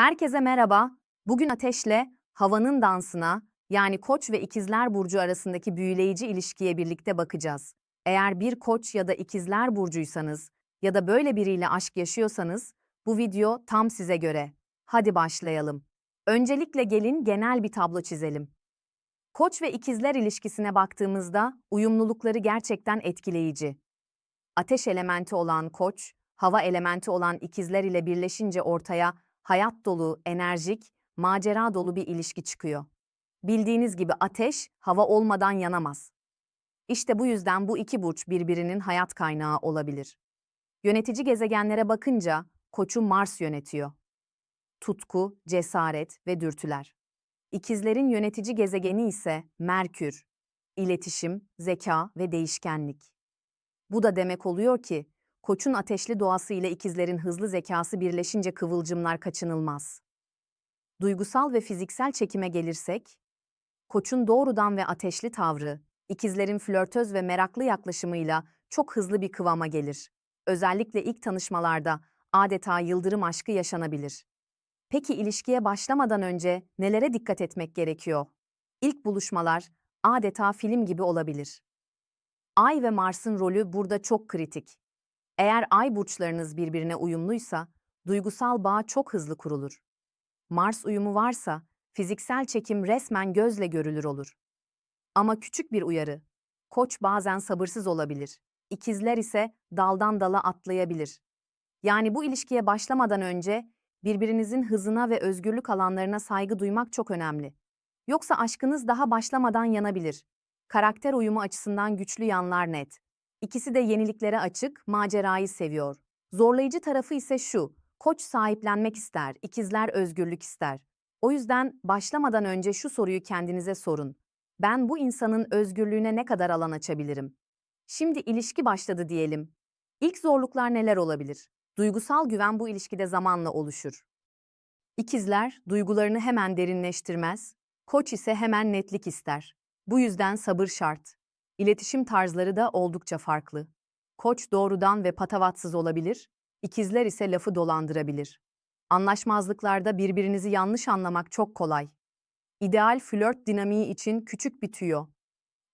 Herkese merhaba. Bugün Ateş'le havanın dansına yani Koç ve İkizler burcu arasındaki büyüleyici ilişkiye birlikte bakacağız. Eğer bir Koç ya da İkizler burcuysanız ya da böyle biriyle aşk yaşıyorsanız bu video tam size göre. Hadi başlayalım. Öncelikle gelin genel bir tablo çizelim. Koç ve İkizler ilişkisine baktığımızda uyumlulukları gerçekten etkileyici. Ateş elementi olan Koç, hava elementi olan İkizler ile birleşince ortaya hayat dolu, enerjik, macera dolu bir ilişki çıkıyor. Bildiğiniz gibi ateş, hava olmadan yanamaz. İşte bu yüzden bu iki burç birbirinin hayat kaynağı olabilir. Yönetici gezegenlere bakınca Koç'u Mars yönetiyor. Tutku, cesaret ve dürtüler. İkizlerin yönetici gezegeni ise Merkür. İletişim, zeka ve değişkenlik. Bu da demek oluyor ki Koç'un ateşli doğası ile ikizlerin hızlı zekası birleşince kıvılcımlar kaçınılmaz. Duygusal ve fiziksel çekime gelirsek, Koç'un doğrudan ve ateşli tavrı, ikizlerin flörtöz ve meraklı yaklaşımıyla çok hızlı bir kıvama gelir. Özellikle ilk tanışmalarda adeta yıldırım aşkı yaşanabilir. Peki ilişkiye başlamadan önce nelere dikkat etmek gerekiyor? İlk buluşmalar adeta film gibi olabilir. Ay ve Mars'ın rolü burada çok kritik. Eğer ay burçlarınız birbirine uyumluysa, duygusal bağ çok hızlı kurulur. Mars uyumu varsa, fiziksel çekim resmen gözle görülür olur. Ama küçük bir uyarı. Koç bazen sabırsız olabilir. İkizler ise daldan dala atlayabilir. Yani bu ilişkiye başlamadan önce birbirinizin hızına ve özgürlük alanlarına saygı duymak çok önemli. Yoksa aşkınız daha başlamadan yanabilir. Karakter uyumu açısından güçlü yanlar net. İkisi de yeniliklere açık, macerayı seviyor. Zorlayıcı tarafı ise şu, koç sahiplenmek ister, ikizler özgürlük ister. O yüzden başlamadan önce şu soruyu kendinize sorun. Ben bu insanın özgürlüğüne ne kadar alan açabilirim? Şimdi ilişki başladı diyelim. İlk zorluklar neler olabilir? Duygusal güven bu ilişkide zamanla oluşur. İkizler duygularını hemen derinleştirmez, koç ise hemen netlik ister. Bu yüzden sabır şart. İletişim tarzları da oldukça farklı. Koç doğrudan ve patavatsız olabilir, ikizler ise lafı dolandırabilir. Anlaşmazlıklarda birbirinizi yanlış anlamak çok kolay. İdeal flört dinamiği için küçük bir tüyo.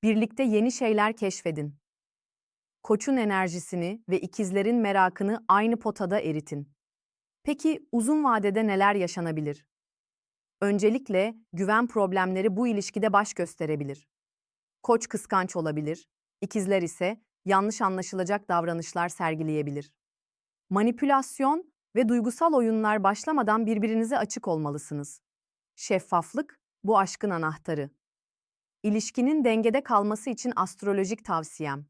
Birlikte yeni şeyler keşfedin. Koçun enerjisini ve ikizlerin merakını aynı potada eritin. Peki uzun vadede neler yaşanabilir? Öncelikle güven problemleri bu ilişkide baş gösterebilir. Koç kıskanç olabilir, ikizler ise yanlış anlaşılacak davranışlar sergileyebilir. Manipülasyon ve duygusal oyunlar başlamadan birbirinize açık olmalısınız. Şeffaflık bu aşkın anahtarı. İlişkinin dengede kalması için astrolojik tavsiyem.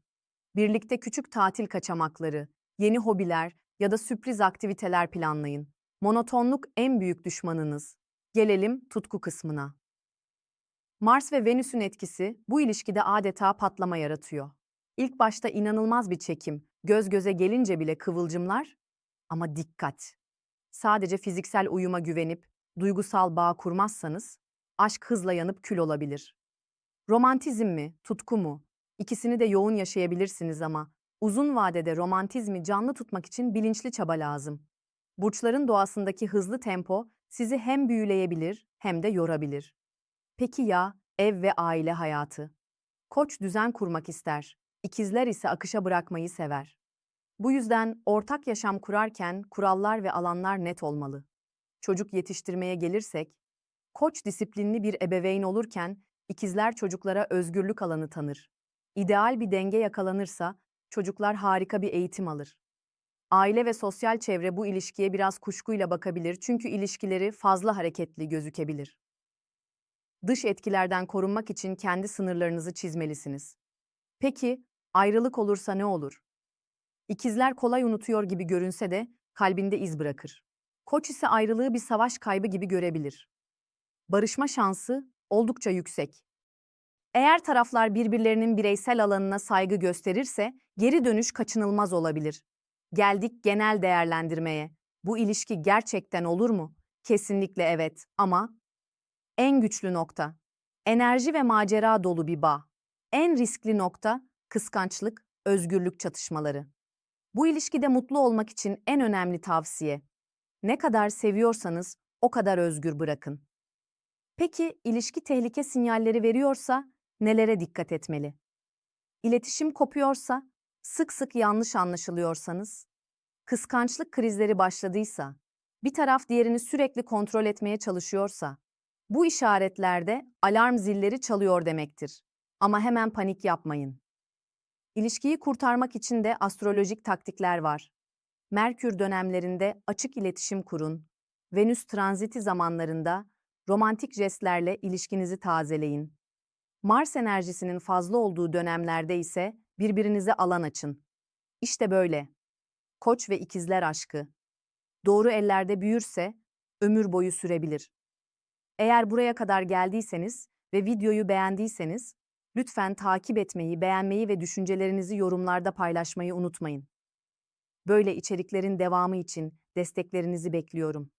Birlikte küçük tatil kaçamakları, yeni hobiler ya da sürpriz aktiviteler planlayın. Monotonluk en büyük düşmanınız. Gelelim tutku kısmına. Mars ve Venüs'ün etkisi bu ilişkide adeta patlama yaratıyor. İlk başta inanılmaz bir çekim, göz göze gelince bile kıvılcımlar ama dikkat. Sadece fiziksel uyuma güvenip duygusal bağ kurmazsanız aşk hızla yanıp kül olabilir. Romantizm mi, tutku mu? İkisini de yoğun yaşayabilirsiniz ama uzun vadede romantizmi canlı tutmak için bilinçli çaba lazım. Burçların doğasındaki hızlı tempo sizi hem büyüleyebilir hem de yorabilir. Peki ya ev ve aile hayatı? Koç düzen kurmak ister, ikizler ise akışa bırakmayı sever. Bu yüzden ortak yaşam kurarken kurallar ve alanlar net olmalı. Çocuk yetiştirmeye gelirsek, Koç disiplinli bir ebeveyn olurken ikizler çocuklara özgürlük alanı tanır. İdeal bir denge yakalanırsa çocuklar harika bir eğitim alır. Aile ve sosyal çevre bu ilişkiye biraz kuşkuyla bakabilir çünkü ilişkileri fazla hareketli gözükebilir. Dış etkilerden korunmak için kendi sınırlarınızı çizmelisiniz. Peki, ayrılık olursa ne olur? İkizler kolay unutuyor gibi görünse de kalbinde iz bırakır. Koç ise ayrılığı bir savaş kaybı gibi görebilir. Barışma şansı oldukça yüksek. Eğer taraflar birbirlerinin bireysel alanına saygı gösterirse geri dönüş kaçınılmaz olabilir. Geldik genel değerlendirmeye. Bu ilişki gerçekten olur mu? Kesinlikle evet ama en güçlü nokta enerji ve macera dolu bir bağ. En riskli nokta kıskançlık, özgürlük çatışmaları. Bu ilişkide mutlu olmak için en önemli tavsiye ne kadar seviyorsanız o kadar özgür bırakın. Peki ilişki tehlike sinyalleri veriyorsa nelere dikkat etmeli? İletişim kopuyorsa, sık sık yanlış anlaşılıyorsanız, kıskançlık krizleri başladıysa, bir taraf diğerini sürekli kontrol etmeye çalışıyorsa, bu işaretlerde alarm zilleri çalıyor demektir. Ama hemen panik yapmayın. İlişkiyi kurtarmak için de astrolojik taktikler var. Merkür dönemlerinde açık iletişim kurun. Venüs tranziti zamanlarında romantik jestlerle ilişkinizi tazeleyin. Mars enerjisinin fazla olduğu dönemlerde ise birbirinize alan açın. İşte böyle. Koç ve ikizler aşkı. Doğru ellerde büyürse ömür boyu sürebilir. Eğer buraya kadar geldiyseniz ve videoyu beğendiyseniz lütfen takip etmeyi, beğenmeyi ve düşüncelerinizi yorumlarda paylaşmayı unutmayın. Böyle içeriklerin devamı için desteklerinizi bekliyorum.